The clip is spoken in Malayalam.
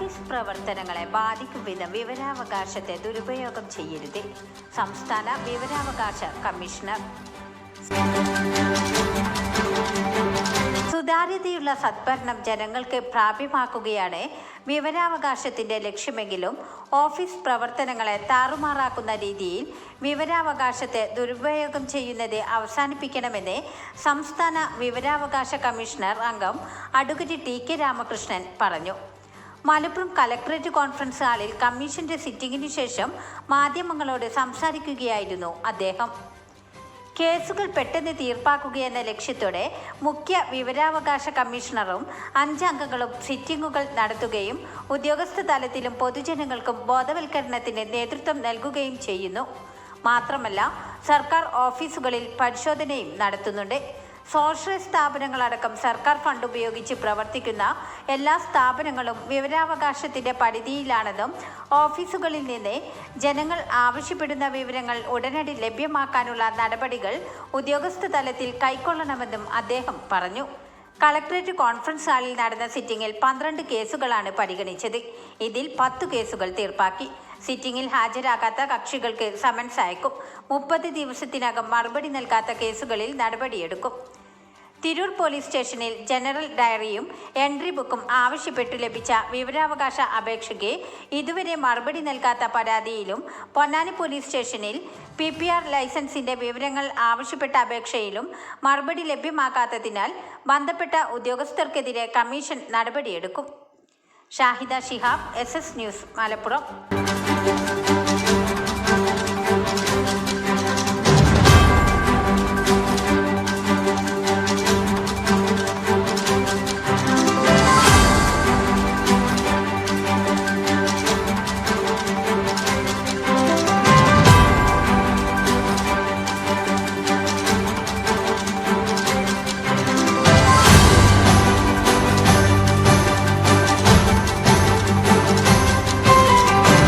ഓഫീസ് പ്രവർത്തനങ്ങളെ ബാധിക്കും വിധം വിവരാവകാശത്തെ ദുരുപയോഗം ചെയ്യരുത്. സംസ്ഥാന വിവരാവകാശ കമ്മീഷണർ. സുതാര്യതയുള്ള സദ്ഭരണം ജനങ്ങൾക്ക് പ്രാപ്യമാക്കുകയാണ് വിവരാവകാശത്തിന്റെ ലക്ഷ്യമെങ്കിലും ഓഫീസ് പ്രവർത്തനങ്ങളെ താറുമാറാക്കുന്ന രീതിയിൽ വിവരാവകാശത്തെ ദുരുപയോഗം ചെയ്യുന്നത് അവസാനിപ്പിക്കണമെന്ന് സംസ്ഥാന വിവരാവകാശ കമ്മീഷണർ അംഗം അഡ്വക്കേറ്റ് ടി കെ രാമകൃഷ്ണൻ പറഞ്ഞു. മലപ്പുറം കലക്ടറേറ്റ് കോൺഫറൻസ് ഹാളിൽ കമ്മീഷന്റെ സിറ്റിംഗിന് ശേഷം മാധ്യമങ്ങളോട് സംസാരിക്കുകയായിരുന്നു അദ്ദേഹം. കേസുകൾ പെട്ടെന്ന് തീർപ്പാക്കുകയെന്ന ലക്ഷ്യത്തോടെ മുഖ്യ വിവരാവകാശ കമ്മീഷണറും അഞ്ചംഗങ്ങളും സിറ്റിംഗുകൾ നടത്തുകയും ഉദ്യോഗസ്ഥ തലത്തിലും പൊതുജനങ്ങൾക്കും ബോധവൽക്കരണത്തിന് നേതൃത്വം നൽകുകയും ചെയ്യുന്നു. മാത്രമല്ല സർക്കാർ ഓഫീസുകളിൽ പരിശോധനയും നടത്തുന്നുണ്ട്. സ്വാശ്രയ സ്ഥാപനങ്ങളടക്കം സർക്കാർ ഫണ്ട് ഉപയോഗിച്ച് പ്രവർത്തിക്കുന്ന എല്ലാ സ്ഥാപനങ്ങളും വിവരാവകാശത്തിന്റെ പരിധിയിലാണെന്നും ഓഫീസുകളിൽ നിന്ന് ജനങ്ങൾ ആവശ്യപ്പെടുന്ന വിവരങ്ങൾ ഉടനടി ലഭ്യമാക്കാനുള്ള നടപടികൾ ഉദ്യോഗസ്ഥ തലത്തിൽ കൈക്കൊള്ളണമെന്നും അദ്ദേഹം പറഞ്ഞു. കളക്ടറേറ്റ് കോൺഫറൻസ് ഹാളിൽ നടന്ന സിറ്റിംഗിൽ പന്ത്രണ്ട് കേസുകളാണ് പരിഗണിച്ചത്. ഇതിൽ പത്തു കേസുകൾ തീർപ്പാക്കി. സിറ്റിംഗിൽ ഹാജരാകാത്ത കക്ഷികൾക്ക് സമൻസ് അയക്കും. മുപ്പത് ദിവസത്തിനകം മറുപടി നൽകാത്ത കേസുകളിൽ നടപടിയെടുക്കും. തിരൂർ പോലീസ് സ്റ്റേഷനിൽ ജനറൽ ഡയറിയും എൻട്രി ബുക്കും ആവശ്യപ്പെട്ട് ലഭിച്ച വിവരാവകാശ അപേക്ഷയ്ക്ക് ഇതുവരെ മറുപടി നൽകാത്ത പരാതിയിലും പൊന്നാനി പോലീസ് സ്റ്റേഷനിൽ പി പി ആർ ലൈസൻസിന്റെ വിവരങ്ങൾ ആവശ്യപ്പെട്ട അപേക്ഷയിലും മറുപടി ലഭ്യമാക്കാത്തതിനാൽ ബന്ധപ്പെട്ട ഉദ്യോഗസ്ഥർക്കെതിരെ കമ്മീഷൻ നടപടിയെടുക്കും. Shahida Shihab S S news Malappuram.